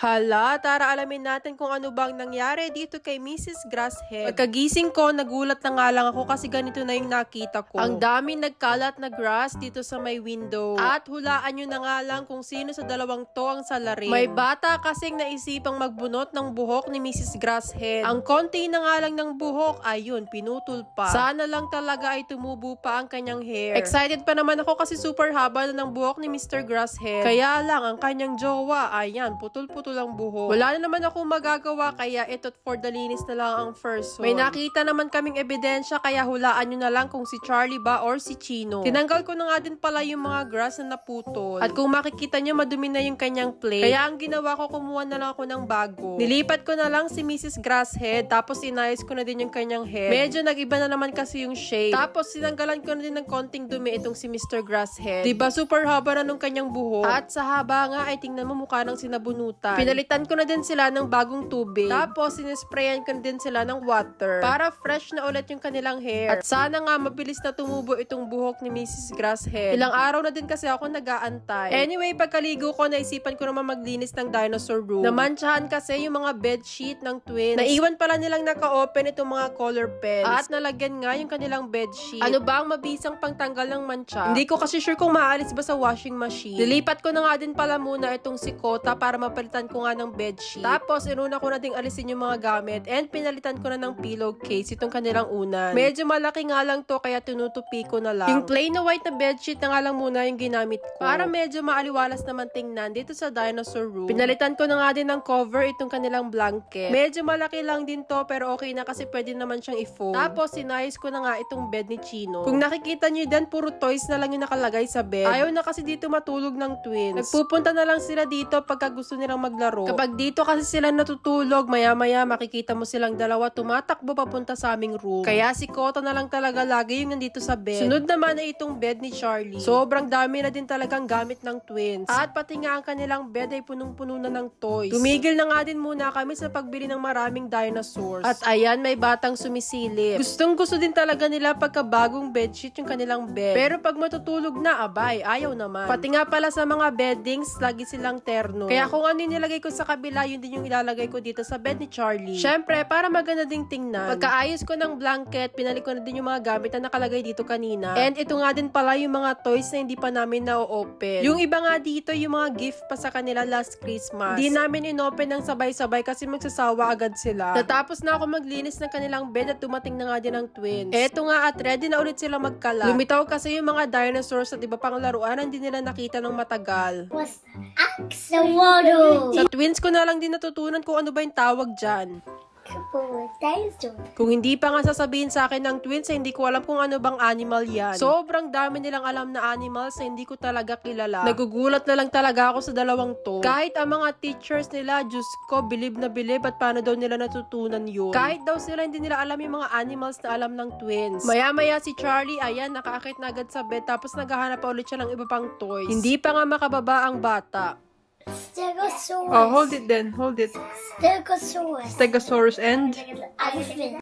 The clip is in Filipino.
Hala, tara alamin natin kung ano bang nangyari dito kay Mrs. Grasshead. Pagkagising ko, nagulat na nga lang ako kasi ganito na yung nakita ko. Ang dami nagkalat na grass dito sa may window. At hulaan nyo na nga lang kung sino sa dalawang to ang salarin. May bata kasing naisipang magbunot ng buhok ni Mrs. Grasshead. Ang konti na nga lang ng buhok, ayun, pinutol pa. Sana lang talaga ay tumubo pa ang kanyang hair. Excited pa naman ako kasi super haba na ng buhok ni Mr. Grasshead. Kaya lang, ang kanyang jowa, ayan, putol-putol ang buhok. Wala na naman ako magagawa, kaya ito't for the linis na lang ang first one. May nakita naman kaming ebidensya, kaya hulaan nyo na lang kung si Charlie ba or si Chino. Tinanggal ko na nga din pala yung mga grass na naputol. At kung makikita nyo, madumi na yung kanyang plate. Kaya ang ginawa ko, kumuha na lang ako ng bago. Nilipat ko na lang si Mrs. Grasshead, tapos inayos ko na din yung kanyang hair. Medyo nag-iba na naman kasi yung shape. Tapos sinanggalan ko na din ng konting dumi itong si Mr. Grasshead. Diba super haba na nung kanyang buhok? At sa haba nga ay tingnan mo mukha ng sinabunutan. Pinalitan ko na din sila ng bagong tubig. Tapos sinisprayan ko na din sila ng water. Para fresh na ulit yung kanilang hair. At sana nga mabilis na tumubo itong buhok ni Mrs. Grasshead. Ilang araw na din kasi ako nag-aantay. Anyway, pagkaligo ko, naisipan ko naman maglinis ng dinosaur room. Namantsahan kasi yung mga bedsheet ng twins. Naiwan pala nilang naka-open itong mga color pens. At nalagyan nga yung kanilang bedsheet. Ano ba ang mabisang pangtanggal ng mancha? Hindi ko kasi sure kung maalis ba sa washing machine. Nilipat ko na nga din pala muna itong si Kota para mapalitan ko nga ng bedsheet. Tapos, inuna ko na ding alisin yung mga gamit and pinalitan ko na ng pillowcase itong kanilang unan. Medyo malaki nga lang to kaya tinutupi ko na lang. Yung plain na white na bedsheet na nga lang muna yung ginamit ko. Para medyo maaliwalas naman tingnan dito sa dinosaur room. Pinalitan ko na nga din ng cover itong kanilang blanket. Medyo malaki lang din to pero okay na kasi pwede naman siyang i-fold. Tapos sinayos ko na nga itong bed ni Chino. Kung nakikita niyo din puro toys na lang yung nakalagay sa bed. Ayaw na kasi dito matulog ng twins. Nagpupunta na lang sila dito pagka gusto nilang maglaro. Kapag dito kasi sila natutulog, maya-maya makikita mo silang dalawa tumatakbo papunta sa aming room. Kaya si Kota na lang talaga lagi yung nandito sa bed. Sunod naman ay itong bed ni Charlie. Sobrang dami na din talagang gamit ng twins. At pati nga ang kanilang bed ay punong-puno na ng toys. Tumigil na nga din muna kami sa pagbili ng maraming dinosaurs. At ayan, may batang sumisilip. Gustong gusto din talaga nila pagka bagong bedsheet yung kanilang bed. Pero pag matutulog na, abay, ayaw naman. Pati nga pala sa mga beddings, lagi silang terno. Kaya kung ano yung nilagay ko sa kabila, yun din yung ilalagay ko dito sa bed ni Charlie. Syempre, para maganda ding tingnan. Pagkaayos ko ng blanket, pinalik ko na din yung mga gamit na nakalagay dito kanina. And ito nga din pala yung mga toys na hindi pa namin na-open. Yung iba nga dito, yung mga gift pa sa kanila last Christmas. Di namin inopen ng sabay-sabay kasi magsasawa agad sila. Natapos na ako maglinis ng kanilang bed at dumating na nga din ang twins. Eto nga at ready na ulit sila magkala. Lumitaw kasi yung mga dinosaurs at iba pang laruan na hindi nila nakita ng matagal. was axolotl. Sa twins ko na lang din natutunan kung ano ba yung tawag dyan. Kung hindi pa nga sasabihin sa akin ng twins, eh, hindi ko alam kung ano bang animal yan. Sobrang dami nilang alam na animals na hindi ko talaga kilala. Nagugulat na lang talaga ako sa dalawang to. Kahit ang mga teachers nila, Diyos ko, bilib na bilib at paano daw nila natutunan yun. Kahit daw sila hindi nila alam yung mga animals na alam ng twins. Maya-maya si Charlie, ayan, nakaakit na agad sa bed tapos naghahanap pa ulit siya ng iba pang toys. Hindi pa nga makababa ang bata. Stegosaurus. Oh, hold it then. Hold it. Stegosaurus. Stegosaurus and... Elephant.